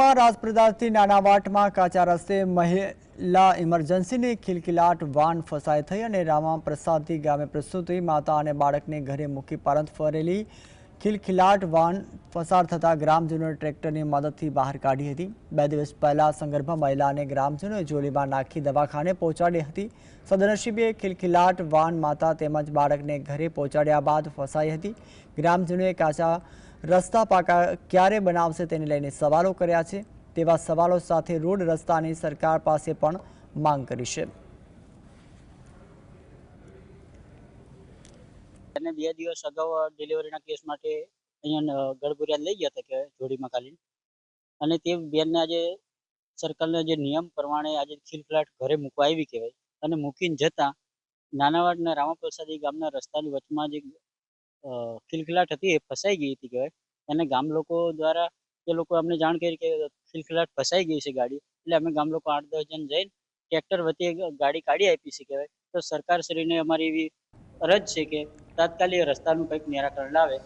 રાજપ્રદાથી નાના વાટમાં કાચા રસ્તે મહિલા ઇમરજન્સીની ખિલખિલાટ વાન ફસાઈ થઈ અને રામા પ્રસાદથી ગામે પ્રસ્તુતિ માતા અને બાળકને ઘરે મૂકી પરત ફરેલી ખિલખિલાટ વાન પસાર થતા ગ્રામજનોએ ટ્રેક્ટરની મદદથી બહાર કાઢી હતી. બે દિવસ પહેલા સંગર્ભ મહિલાને ગ્રામજનોએ જોલીમાં નાખી દવાખાને પહોંચાડી હતી. સદનસીબે ખિલખિલાટ વાન માતા તેમજ બાળકને ઘરે પહોંચાડ્યા બાદ ફસાઈ હતી. ગ્રામજનોએ કાચા રસ્તા પાકા ક્યારે બનાવશે તેને લઈને સવાલો કર્યા છે, તેવા સવાલો સાથે રોડ રસ્તાની સરકાર પાસે પણ માંગ કરી છે. અને બે દિવસ અગાઉ ડિલિવરીના કેસ માટે અહીંયા ગડબુરિયા લઈ ગયા હતા કે જોડીમાં ખાલી અને તે બેનને આજે સરકારના જે નિયમ પ્રમાણે આજે ખીલખલાટ ઘરે મૂકવા આવી કહેવાય. અને મૂકીને જતા નાનાવાડના રામાપ્રસાદી ગામના રસ્તાની વચમાં જે ખિલખિલાટ હતી, એ ફસાઈ ગઈ હતી કહેવાય. અને ગામ લોકો દ્વારા એ લોકો અમને જાણ કરી કે ખિલખિલાટ ફસાઈ ગઈ છે ગાડી. એટલે અમે ગામ લોકો આઠ દસ જણ જઈને ટ્રેક્ટર વતી ગાડી કાઢી આપી છે કહેવાય. તો સરકારશ્રીને અમારી એવી અરજ છે કે તાત્કાલિક રસ્તાનું કંઈક નિરાકરણ લાવે.